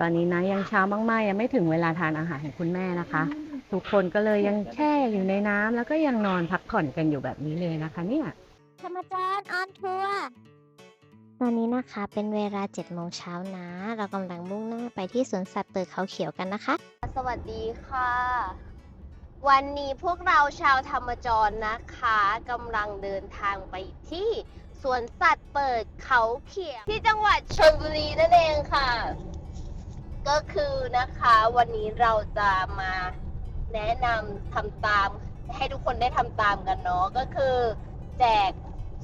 ตอนนี้นะยังเช้ามากๆยังไม่ถึงเวลาทานอาหารของคุณแม่นะคะ ทุกคนก็เลยยังแช่อยู่ในน้ำแล้วก็ยังนอนพักผ่อนกันอยู่แบบนี้เลยนะคะ เนี่ยธรรมจารย์ออนทัวร์ตอนนี้นะคะเป็นเวลา7โมงเช้านะ เรากำลังมุ่งหน้าไปที่สวนสัตว์เปิดเขาเขียวกันนะคะ สวัสดีค่ะ วันนี้พวกเราชาวธรรมจรนะคะกำลังเดินทางไปที่ส วนสัตว์เปิดเขาเขียวที่จังหวัดชลบุรีนั่นเองค่ะ ก็คือนะคะวันนี้เราจะมาแนะนำทำตาม ให้ทุกคนได้ทำตามกันเนาะก็คือ แจก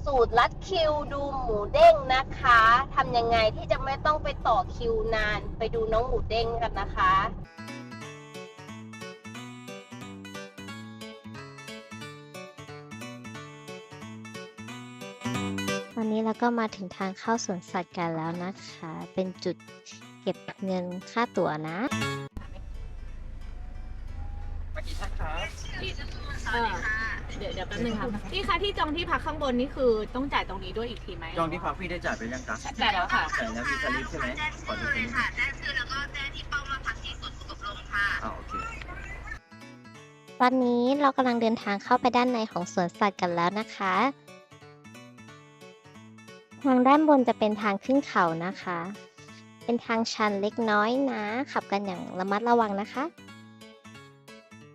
สูตรลัดคิวดูหมูเด้งนะคะทำยังไงที่จะไม่ต้องไปต่อคิวนาน ไปดูน้องหมูเด้งกันนะคะ เราก็มาถึงทางเข้าสวนสัตว์กันแล้วนะคะ เป็นจุดเก็บเงินค่าตั๋วนะมากี่ท่านครับเออเดี๋ยวเดี๋ยวแป๊บนึงค่ะพี่คะที่จองที่พักข้างบนนี่คือต้องจ่ายตรงนี้ด้วยอีกทีไหมจองที่พักพี่ได้จ่ายไปยังครับจ่ายแล้วค่ะจ่ายแล้วมีสลิปใช่ไหมขอดูสลิปค่ะได้ชื่อแล้วก็แจ้งที่เป้ามาพักที่สวนสุขลมค่ะอ่าโอเคตอนนี้เรากำลังเดินทางเข้าไปด้านในของสวนสัตว์กันแล้วนะคะ ทางด้านบนจะเป็นทางขึ้นเขานะคะ เป็นทางชันเล็กน้อยนะ ขับกันอย่างระมัดระวังนะคะ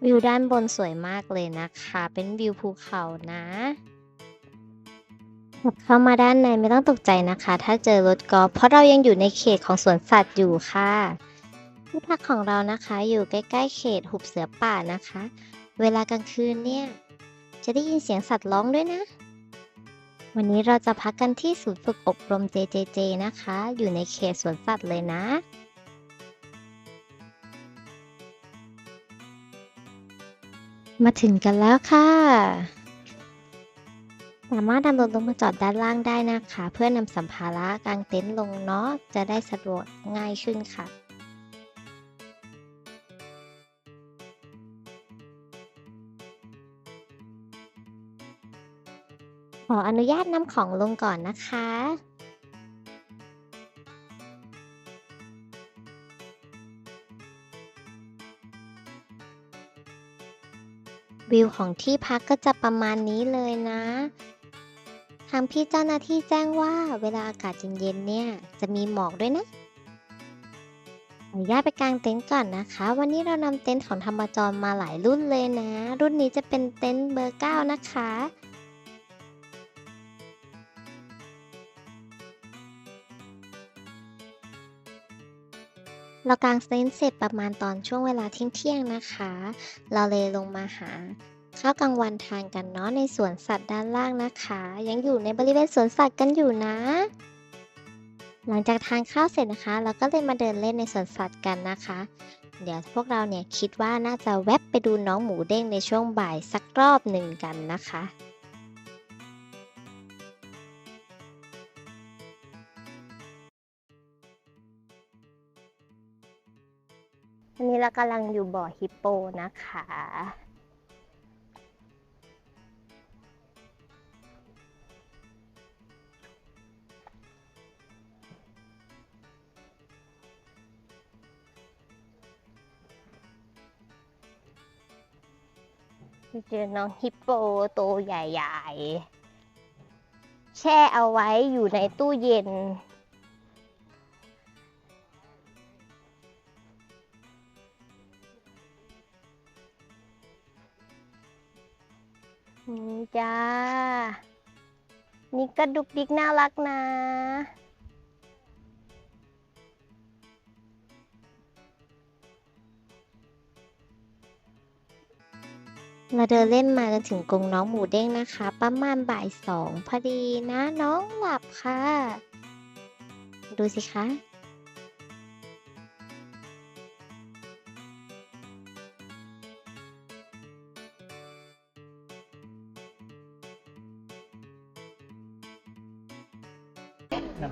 วิวด้านบนสวยมากเลยนะคะ เป็นวิวภูเขานะขับเข้ามาด้านในไม่ต้องตกใจนะคะ ถ้าเจอรถกอล์ฟเพราะเรายังอยู่ในเขตของสวนสัตว์อยู่ค่ะที่พักของเรานะคะอยู่ใกล้ ๆ เขตหุบเสือป่านะคะ เวลากลางคืนเนี่ย จะได้ยินเสียงสัตว์ร้องด้วยนะ วันนี้เราจะพักกันที่ศูนย์ฝึกอบรม JJJ นะคะ อยู่ในเขตสวนสัตว์เลยนะมาถึงกันแล้วค่ะ สามารถนำรถลงมาจอดด้านล่างได้นะคะ เพื่อนำสัมภาระกางเต็นท์ลงเนาะ จะได้สะดวกง่ายขึ้นค่ะ ขออนุญาตนำของลงก่อนนะคะ วิวของที่พักก็จะประมาณนี้เลยนะทางพี่เจ้าหน้าที่แจ้งว่าเวลาอากาศเย็นๆเนี่ย จะมีหมอกด้วยนะขออนุญาตไปกางเต็นท์ก่อนนะคะ วันนี้เรานำเต็นท์ของธรรมจรมาหลายรุ่นเลยนะ รุ่นนี้จะเป็นเต็นท์เบอร์ 9 นะคะ เรากางเต็นท์เสร็จประมาณตอนช่วงเวลาเที่ยงๆนะคะ เราเลยลงมาหาข้าวกลางวันทานกันเนาะในสวนสัตว์ด้านล่างนะคะ ยังอยู่ในบริเวณสวนสัตว์กันอยู่นะ หลังจากทานข้าวเสร็จนะคะ เราก็เลยมาเดินเล่นในสวนสัตว์กันนะคะ เดี๋ยวพวกเราเนี่ยคิดว่าน่าจะแวบไปดูน้องหมูเด้งในช่วงบ่ายสักรอบหนึ่งกันนะคะ นี้เรากำลังอยู่บ่อฮิปโปนะคะ เจอน้องฮิปโปตัวใหญ่ ๆ แช่เอาไว้อยู่ในตู้เย็น จ้า นี่กระดุกดิกน่ารักนะเราเดินเล่นมาจนถึงกรงน้องหมูเด้งนะคะ ประมาณบ่ายสองพอดีนะน้องหลับค่ะ ดูสิคะ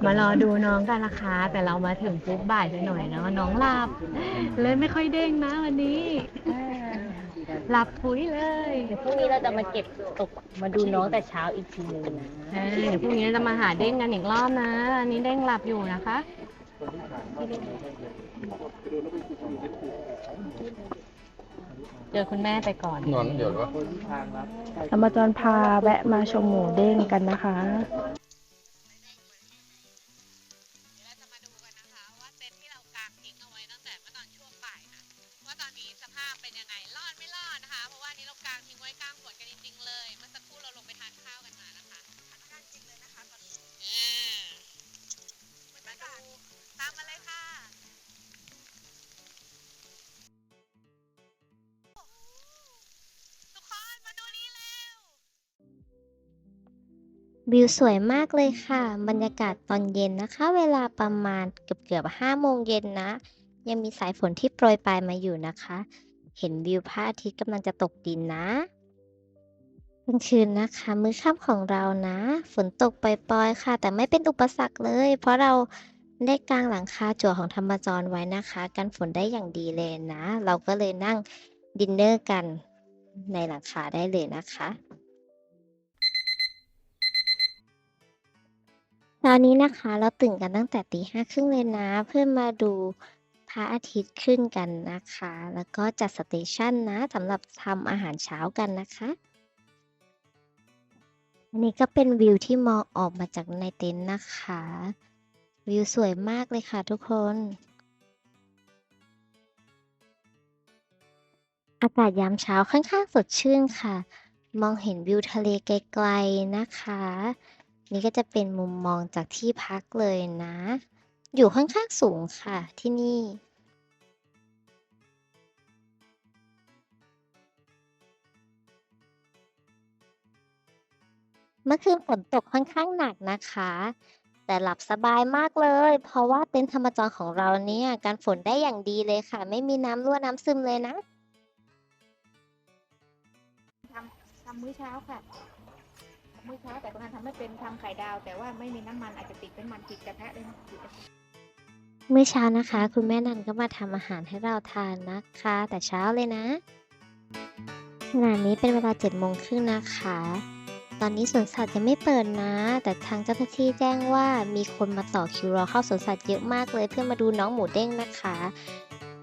มารอดูน้องกันนะคะ แต่เรามาถึงปุ๊บบ่ายไปหน่อยเนาะน้องหลับ เลยไม่ค่อยเด้งนะวันนี้หลับปุ๋ยเลยเดี๋ยวพรุ่งนี้เราจะมาเก็บตกมาดูน้องแต่เช้าอีกทีนึงนะใช่เดี๋ยวพรุ่งนี้จะมาหาเด้งกันอีกรอบนะ อันนี้เด้งหลับอยู่นะคะ เจอคุณแม่ไปก่อนนอนเดี๋ยวหรอธรรมจรพาแวะมาชมหมูเด้งกันนะคะ วิวสวยมากเลยค่ะ บรรยากาศตอนเย็นนะคะ เวลาประมาณเกือบเกือบห้าโมงเย็นนะ ยังมีสายฝนที่โปรยปลายมาอยู่นะคะ เห็นวิวพระอาทิตย์กำลังจะตกดินนะกลางคืนนะคะ มื้อค่ำของเรานะ ฝนตกปล่อยๆค่ะ แต่ไม่เป็นอุปสรรคเลย เพราะเราได้กางหลังคาจั่วของธรรมจรไว้นะคะ กันฝนได้อย่างดีเลยนะ เราก็เลยนั่งดินเนอร์กันในหลังคาได้เลยนะคะ เช้านี้นะคะเราตื่นกันตั้งแต่ตีห้าครึ่งเลยนะ เพื่อมาดูพระอาทิตย์ขึ้นกันนะคะ แล้วก็จัดสเตชันนะสำหรับทำอาหารเช้ากันนะคะอันนี้ก็เป็นวิวที่มองออกมาจากในเต็นท์นะคะ วิวสวยมากเลยค่ะทุกคน อากาศยามเช้าค่อนข้างสดชื่นค่ะ มองเห็นวิวทะเลไกลๆนะคะ นี่ก็จะเป็นมุมมองจากที่พักเลยนะ อยู่ค่อนข้างสูงค่ะที่นี่ เมื่อคืนฝนตกค่อนข้างหนักนะคะ แต่หลับสบายมากเลย เพราะว่าเต็นธรรมจรของเราเนี่ยการฝนได้อย่างดีเลยค่ะ ไม่มีน้ำรั่วน้ำซึมเลยนะทำมื้อเช้าค่ะ มื้อเช้าแต่ตอนนั้นทำไม่เป็นทำไข่ดาว แต่ว่าไม่มีน้ำมันอาจจะติดเป็นมันติดกระทะเลยนะติดกระมื้อเช้านะคะ คุณแม่นันก็มาทำอาหารให้เราทานนะคะ แต่เช้าเลยนะขณะนี้เป็นเวลา7จ็ดโมงครึ่งนะคะ ตอนนี้สวนสัตว์ยังไม่เปิดนะ แต่ทางเจ้าหน้าที่แจ้งว่ามีคนมาต่อคิวรอเข้าสวนสัตว์เยอะมากเลยเพื่อมาดูน้องหมูเด้งนะคะ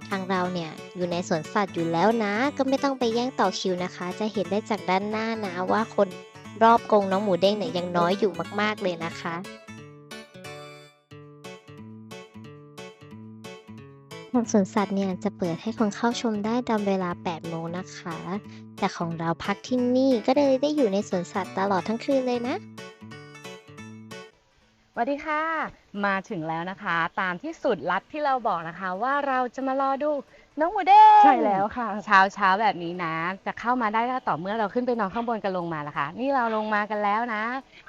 ทางเราเนี่ยอยู่ในสวนสัตว์อยู่แล้วนะ ก็ไม่ต้องไปแย่งต่อคิวนะคะ จะเห็นได้จากด้านหน้านะว่าคน รอบกรงน้องหมูเด้งเนี่ยยังน้อยอยู่มากๆเลยนะคะ ทางสวนสัตว์เนี่ยจะเปิดให้คนเข้าชมได้ตามเวลา 8 โมงนะคะ แต่ของเราพักที่นี่ก็เลยได้อยู่ในสวนสัตว์ตลอดทั้งคืนเลยนะสวัสดีค่ะ มาถึงแล้วนะคะ ตามที่สุดลัดที่เราบอกนะคะ ว่าเราจะมารอดู น้องหมูเด้งใช่แล้วค่ะ เช้าเช้าแบบนี้นะ จะเข้ามาได้ก็ต่อเมื่อเราขึ้นไปนอนข้างบนกันลงมาละค่ะ นี่เราลงมากันแล้วนะ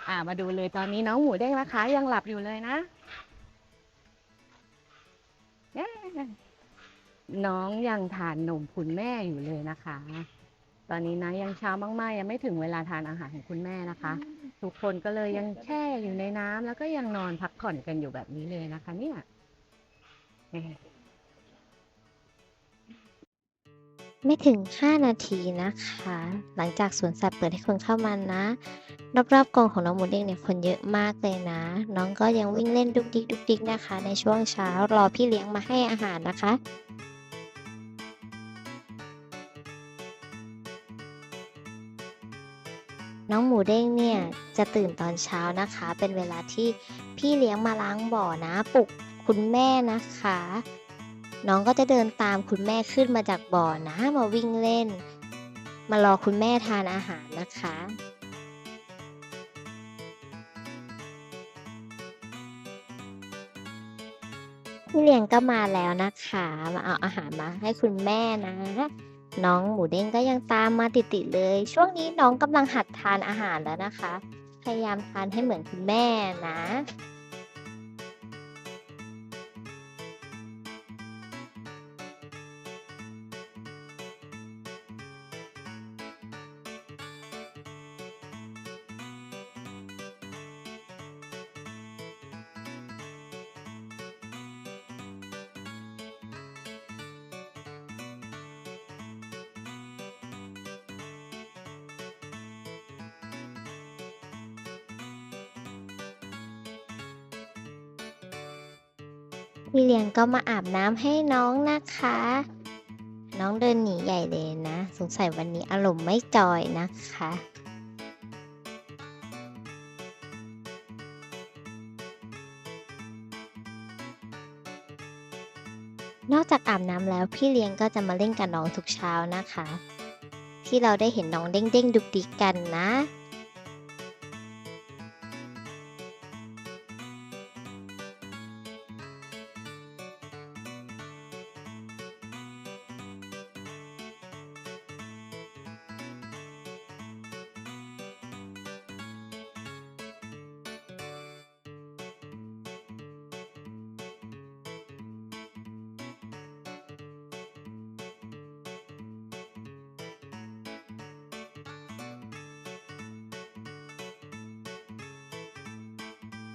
อ่า มาดูเลยตอนนี้น้องหมูเด้งนะคะ ยังหลับอยู่เลยนะเย้น้องยังทานนมคุณแม่อยู่เลยนะคะ ตอนนี้นะยังเช้ามากๆ ยังไม่ถึงเวลาทานอาหารของคุณแม่นะคะ ทุกคนก็เลยยังแช่อยู่ในน้ำแล้วก็ยังนอนพักผ่อนกันอยู่แบบนี้เลยนะคะ เนี่ย ไม่ถึง 5 นาทีนะคะ หลังจากสวนสัตว์เปิดให้คนเข้ามานะรอบๆกรงของน้องหมูเด้งเนี่ยคนเยอะมากเลยนะ น้องก็ยังวิ่งเล่นดุกดิกดุกดิกนะคะ ในช่วงเช้ารอพี่เลี้ยงมาให้อาหารนะคะน้องหมูเด้งเนี่ยจะตื่นตอนเช้านะคะ เป็นเวลาที่พี่เลี้ยงมาล้างบ่อนะปลุกคุณแม่นะคะ น้องก็จะเดินตามคุณแม่ขึ้นมาจากบ่อนะมาวิ่งเล่น มารอคุณแม่ทานอาหารนะคะพี่เลี้ยงก็มาแล้วนะคะ มาเอาอาหารมาให้คุณแม่นะ น้องหมูเด้งก็ยังตามมาติดๆเลย ช่วงนี้น้องกำลังหัดทานอาหารแล้วนะคะ พยายามทานให้เหมือนคุณแม่นะ พี่เลี้ยงก็มาอาบน้ำให้น้องนะคะ น้องเดินหนีใหญ่เลยนะ สงสัยวันนี้อารมณ์ไม่จอยนะคะนอกจากอาบน้ำแล้วพี่เลี้ยงก็จะมาเล่นกับน้องทุกเช้านะคะ ที่เราได้เห็นน้องเด้งๆดุกดิกกันนะ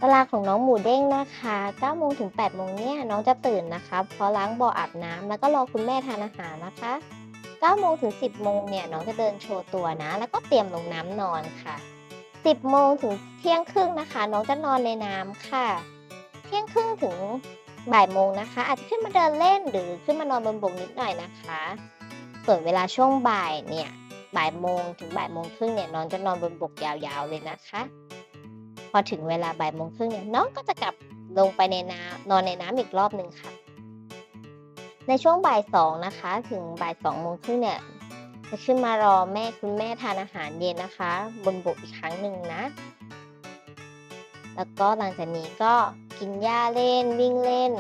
เวลาของน้องหมูเด้งนะคะ9โมงถึง8โมงเนี่ยน้องจะตื่นนะคะเพราะล้างบ่ออาบน้ำแล้วก็รอคุณแม่ทานอาหารนะคะ9โมงถึง 10โมงเนี่ยน้องจะเดินโชว์ตัวนะ แล้วก็เตรียมลงน้ำนอนค่ะ 10โมงถึงเที่ยงครึ่งนะคะ น้องจะนอนในน้ำค่ะ เที่ยงครึ่งถึงบ่ายโมงนะคะ อาจจะขึ้นมาเดินเล่นหรือขึ้นมานอนบนบกนิดหน่อยนะคะ ส่วนเวลาช่วงบ่ายเนี่ยบ่ายโมงถึงบ่ายโมงครึ่งเนี่ยน้องจะนอนบนบกยาวๆเลยนะคะ พอถึงเวลาบ่ายโมงครึ่งเนี่ยน้องก็จะกลับลงไปในน้ำนอนในน้ำอีกรอบหนึ่งค่ะ ในช่วงบ่ายสองนะคะ ถึงบ่ายสองโมงครึ่งเนี่ยจะขึ้นมารอแม่คุณแม่ทานอาหารเย็นนะคะ บนบกอีกครั้งหนึ่งนะ แล้วก็หลังจากนี้ก็กินหญ้าเล่นวิ่งเล่น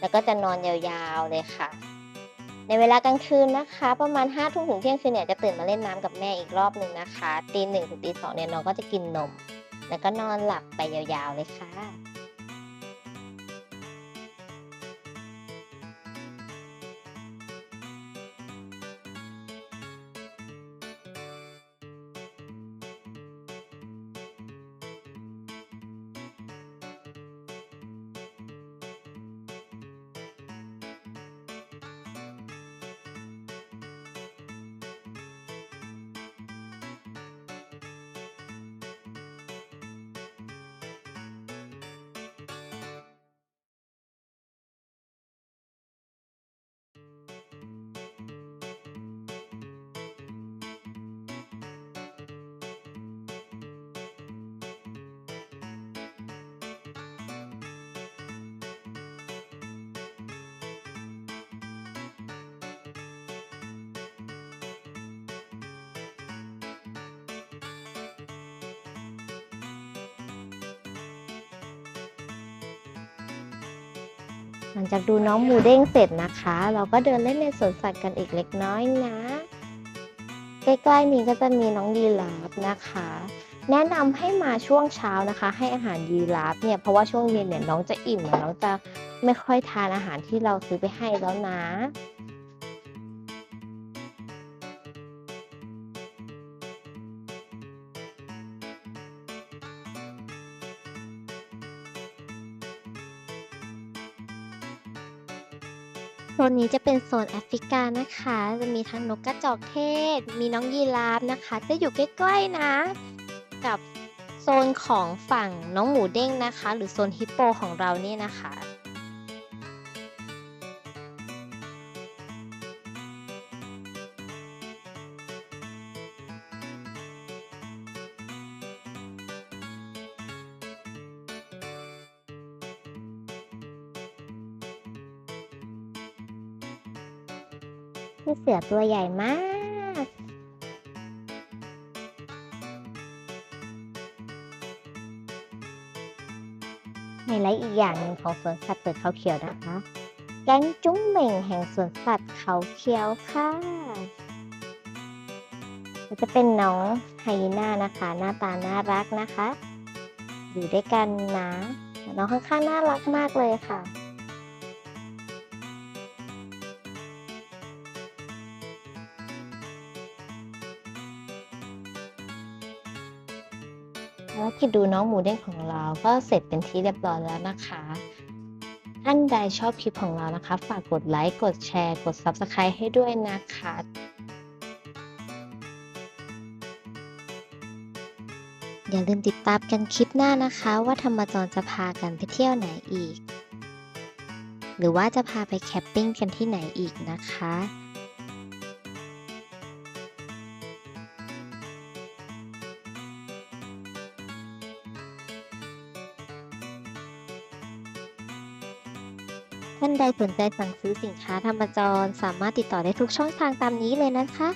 แล้วก็จะนอนยาวๆเลยค่ะ ในเวลากลางคืนนะคะ ประมาณ5้าทุ่มถึงเที่ยงคืนเนี่ยจะตื่นมาเล่นน้ำกับแม่อีกรอบหนึ่งนะคะตีหนึ่งถึงตีสองเนี่ยน้องก็จะกินนม แล้วก็นอนหลับไปยาวๆเลยค่ะ หลังจากดูน้องหมูเด้งเสร็จนะคะ เราก็เดินเล่นในสวนสัตว์กันอีกเล็กน้อยนะ ใกล้ๆนี้ก็จะมีน้องยีราฟนะคะ แนะนำให้มาช่วงเช้านะคะ ให้อาหารยีราฟเนี่ยเพราะว่าช่วงเย็นเนี่ยน้องจะอิ่มน้องจะไม่ค่อยทานอาหารที่เราซื้อไปให้แล้วนะ โซนนี้จะเป็นโซนแอฟริกานะคะ จะมีทั้งนกกระจอกเทศ มีน้องยีราฟนะคะ จะอยู่ใกล้ๆนะ กับโซนของฝั่งน้องหมูเด้งนะคะ หรือโซนฮิปโปของเราเนี่ยนะคะ พี่เสือตัวใหญ่มากไฮไลท์อีกอย่างหนึ่งของสวนสัตว์เปิดเขาเขียวนะคะ แก๊งจุ้งเหม่งแห่งสวนสัตว์เขาเขียวค่ะจะเป็นน้องไฮยีน่านะคะ หน้าตาน่ารักนะคะ อยู่ด้วยกันนะ น้องข้างๆน่ารักมากเลยค่ะ ภารกิจดูน้องหมูเด้งของเราก็เสร็จเป็นที่เรียบร้อยแล้วนะคะ ท่านใดชอบคลิปของเรานะคะ ฝากกดไลค์ กดแชร์ กด Subscribe ให้ด้วยนะคะอย่าลืมติดตามกันคลิปหน้านะคะ ว่าธรรมจรจะพากันไปเที่ยวไหนอีก หรือว่าจะพาไปแคปปิ้งกันที่ไหนอีกนะคะ ใครสนใจสั่งซื้อสินค้าธรรมจร สามารถติดต่อได้ทุกช่องทางตามนี้เลยนะคะ